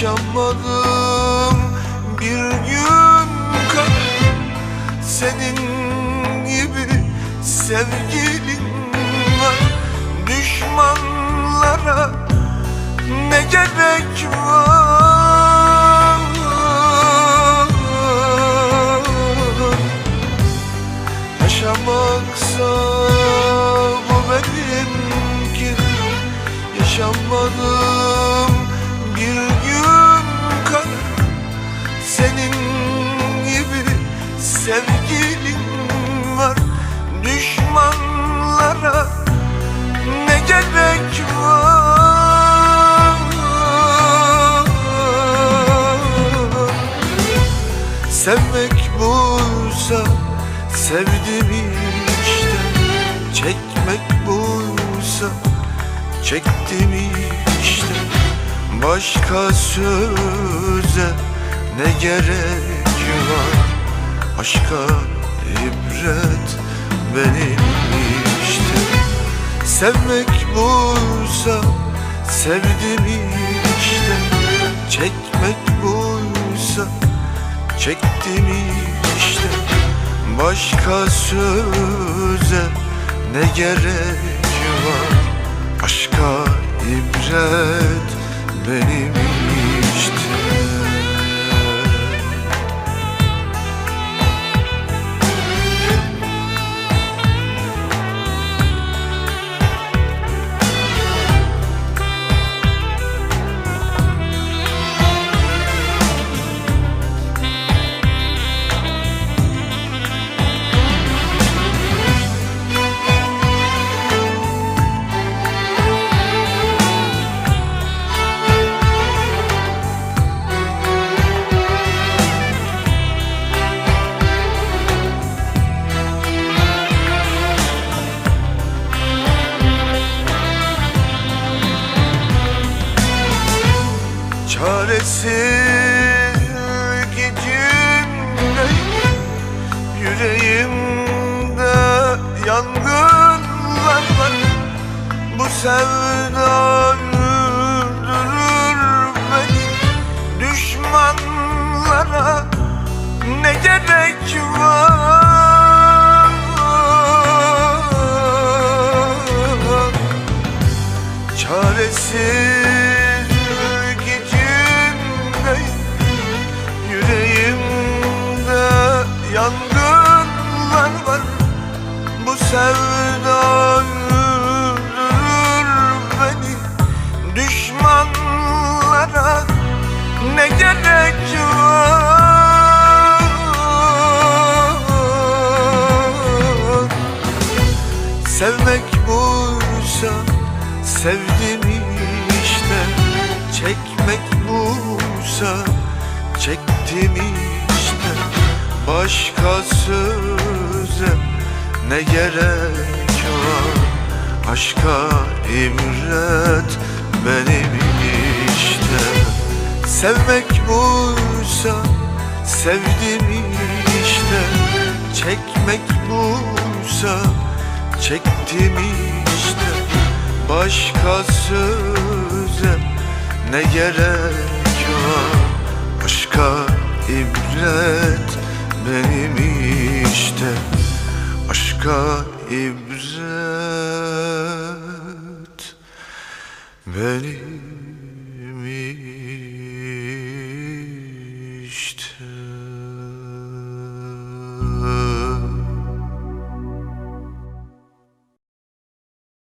Yaşamadım. Bir gün Senin gibi sevgilin var. Düşmanlara ne gerek var? Yaşamaksa bu benimki. Yaşamadım bir Senin gibi sevgilin var. Düşmanlara ne gerek var? Sevmek buysa sevdim işte. Çekmek buysa çektim işte. Başka söze ne gerek var? Aşka ibret benim işte. Sevmek buysa sevdim işte. Çekmek buysa çektim işte. Başka söze ne gerek var? Aşka ibret benim Çaresiz gücümle Yüreğimde yangınlar var. Bu sevda öldürür beni. Düşmanlara ne gerek var sevda öldürür beni. Düşmanlara ne gerek var? Sevmek buysa sevdim işte. Çekmek buysa çektim işte. Başka söze ne gerek var? Aşka ibret benim işte. Sevmek buysa sevdim işte. Çekmek buysa çektim işte. Başka söze ne gerek var? Aşka ibret benim işte Aşka ibret. Benim